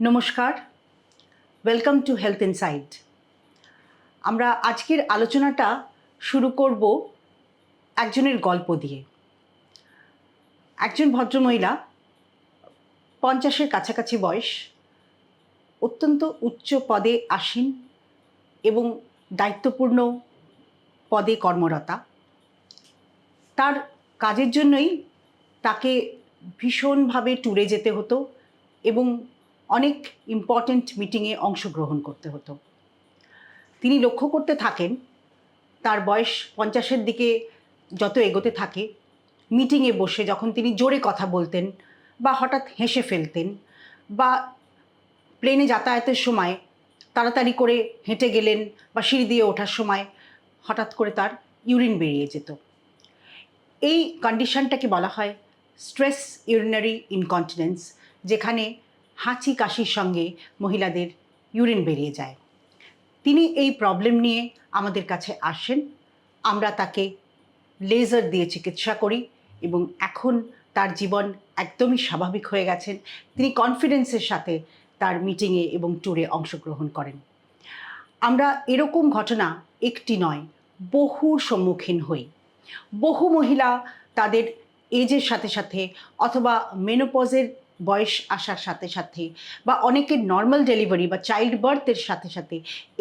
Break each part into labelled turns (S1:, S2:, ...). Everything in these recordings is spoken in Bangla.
S1: নমস্কার। ওয়েলকাম টু হেলথ ইনসাইট আমরা আজকের আলোচনাটা শুরু করব একজনের গল্প দিয়ে। একজন ভদ্রমহিলা, পঞ্চাশের কাছাকাছি বয়স, অত্যন্ত উচ্চ পদে আসীন এবং দায়িত্বপূর্ণ পদে কর্মরতা। তার কাজের জন্যই তাকে ভীষণভাবে ট্যুরে যেতে হতো এবং অনেক ইম্পর্ট্যান্ট মিটিংয়ে অংশগ্রহণ করতে হতো। তিনি লক্ষ্য করতে থাকেন, তার বয়স পঞ্চাশের দিকে যত এগোতে থাকে মিটিংয়ে বসে যখন তিনি জোরে কথা বলতেন বা হঠাৎ হেসে ফেলতেন বা প্লেনে যাতায়াতের সময় তাড়াতাড়ি করে হেঁটে গেলেন বা সিঁড়ি দিয়ে ওঠার সময় হঠাৎ করে তার ইউরিন বেরিয়ে যেত। এই কন্ডিশনটাকে বলা হয় স্ট্রেস ইউরিনারি ইনকন্টিনেন্স যেখানে হাঁচি কাশির সঙ্গে মহিলাদের ইউরিন বেরিয়ে যায়। তিনি এই প্রবলেম নিয়ে আমাদের কাছে আসেন। আমরা তাকে লেজার দিয়ে চিকিৎসা করি এবং এখন তার জীবন একদমই স্বাভাবিক হয়ে গেছেন। তিনি কনফিডেন্সের সাথে তার মিটিংয়ে এবং ট্যুরে অংশগ্রহণ করেন। আমরা এরকম ঘটনা একটি নয় বহুর সম্মুখীন হই। বহু মহিলা তাদের এজের সাথে সাথে অথবা মেনোপজের বয়স আসার সাথে সাথে বা অনেকের নর্মাল ডেলিভারি বা চাইল্ড বার্থের সাথে সাথে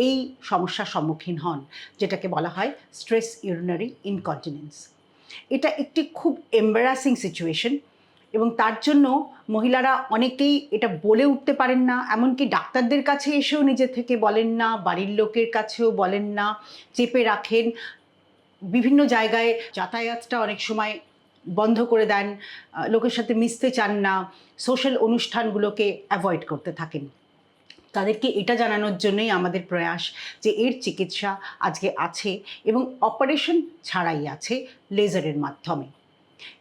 S1: এই সমস্যার সম্মুখীন হন, যেটাকে বলা হয় স্ট্রেস ইউরিনারি ইনকন্টিনেন্স এটা একটি খুব এম্বারাসিং সিচুয়েশন এবং তার জন্য মহিলারা অনেকেই এটা বলে উঠতে পারেন না, এমনকি ডাক্তারদের কাছে এসেও নিজে থেকে বলেন না, বাড়ির লোকের কাছেও বলেন না, চেপে রাখেন। বিভিন্ন জায়গায় যাতায়াতটা অনেক সময় বন্ধ করে দেন লোকের সাথে মিশতে চান না সোশ্যাল অনুষ্ঠানগুলোকে অ্যাভয়েড করতে থাকেন। তাদেরকে এটা জানানোর জন্যই আমাদের প্রয়াস যে এর চিকিৎসা আজকে আছে এবং অপারেশন ছাড়াই আছে লেজারের মাধ্যমে।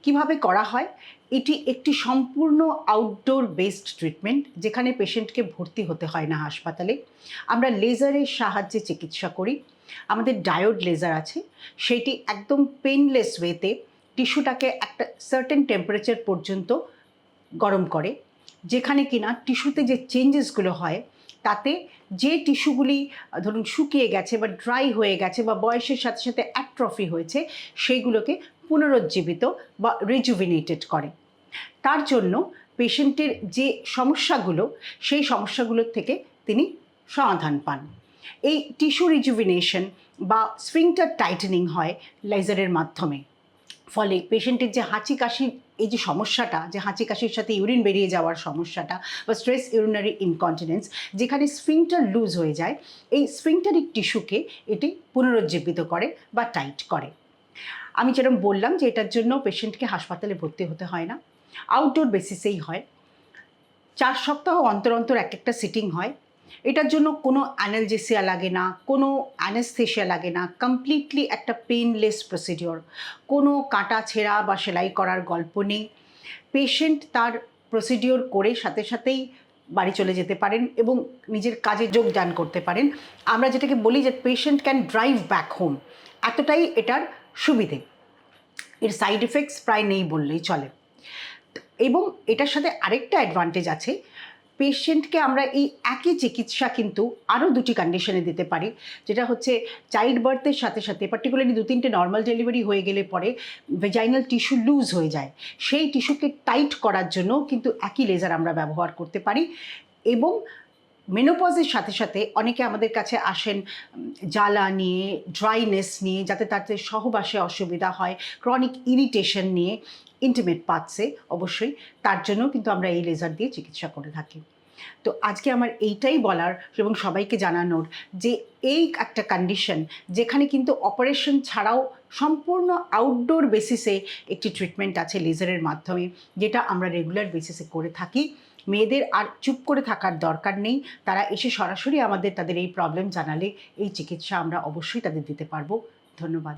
S1: কীভাবে করা হয়? এটি একটি সম্পূর্ণ আউটডোর বেসড ট্রিটমেন্ট যেখানে পেশেন্টকে ভর্তি হতে হয় না হাসপাতালে। আমরা লেজারের সাহায্যে চিকিৎসা করি। আমাদের ডায়োড লেজার আছে। সেটি একদম পেনলেস ওয়েতে টিস্যুটাকে একটা সার্টেন টেম্পারেচার পর্যন্ত গরম করে, যেখানে কিনা টিস্যুতে যে চেঞ্জেসগুলো হয়, তাতে যে টিস্যুগুলি ধরুন শুকিয়ে গেছে বা ড্রাই হয়ে গেছে বা বয়সের সাথে সাথে অ্যাট্রফি হয়েছে, সেইগুলোকে পুনরুজ্জীবিত বা রিজুভিনেটেড করে। তার জন্য পেশেন্টের যে সমস্যাগুলো, সেই সমস্যাগুলোর থেকে তিনি সমাধান পান। এই টিস্যু রিজুভিনেশন বা স্ফিংটার টাইটেনিং হয় লেজারের মাধ্যমে। ফলে পেশেন্টের যে হাঁচি কাশির এই যে সমস্যাটা, যে হাঁচি কাশির সাথে ইউরিন বেরিয়ে যাওয়ার সমস্যাটা বা স্ট্রেস ইউরিনারি ইনকন্টিনেন্স, যেখানে স্ফিংটার লুজ হয়ে যায়, এই স্ফিংটারিক টিস্যুকে এটি পুনরুজ্জীবিত করে বা টাইট করে। আমি যেরকম বললাম যে এটার জন্য পেশেন্টকে হাসপাতালে ভর্তি হতে হয় না। আউটডোর বেসিসেই হয়। চার সপ্তাহ অন্তর অন্তর এক একটা সিটিং হয়। এটার জন্য কোনো অ্যানালজেসিয়া লাগে না, কোনো অ্যানেস্থেশিয়া লাগে না কমপ্লিটলি একটা পেনলেস প্রসিডিওর কোনো কাটা ছেঁড়া বা সেলাই করার গল্প নেই। পেশেন্ট তার প্রসিডিওর করে সাথে সাথেই বাড়ি চলে যেতে পারেন এবং নিজের কাজে যোগদান করতে পারেন। আমরা যেটাকে বলি যে patient can drive back home এতটাই এটার সুবিধে। এর সাইড এফেক্টস প্রায় নেই বললেই চলে। এবং এটার সাথে আরেকটা অ্যাডভান্টেজ আছে পেশেন্টকে আমরা এই একই চিকিৎসা কিন্তু আরও দুটি কন্ডিশনে দিতে পারি। যেটা হচ্ছে চাইল্ড বার্থের সাথে সাথে পার্টিকুলারলি দু তিনটে নর্মাল ডেলিভারি হয়ে গেলে পরে ভেজাইনাল টিস্যু লুজ হয়ে যায়। সেই টিস্যুকে টাইট করার জন্য কিন্তু একই লেজার আমরা ব্যবহার করতে পারি। এবং মেনোপজের সাথে সাথে অনেকে আমাদের কাছে আসেন জ্বালা নিয়ে ড্রাইনেস নিয়ে, যাতে তাদের সহবাসে অসুবিধা হয় ক্রনিক ইরিটেশন নিয়ে ইন্টিমেট পার্টসে অবশ্যই। তার জন্য কিন্তু আমরা এই লেজার দিয়ে চিকিৎসা করে থাকি। তো আজকে আমার এইটাই বলার এবং সবাইকে জানানোর যে এই একটা কন্ডিশন যেখানে কিন্তু অপারেশন ছাড়াও সম্পূর্ণ আউটডোর বেসিসে একটি ট্রিটমেন্ট আছে লেজারের মাধ্যমে, যেটা আমরা রেগুলার বেসিসে করে থাকি। মেয়েদের আর চুপ করে থাকার দরকার নেই। তারা এসে সরাসরি আমাদের তাদের এই প্রবলেম জানালে এই চিকিৎসা আমরা অবশ্যই তাদের দিতে পারব। ধন্যবাদ।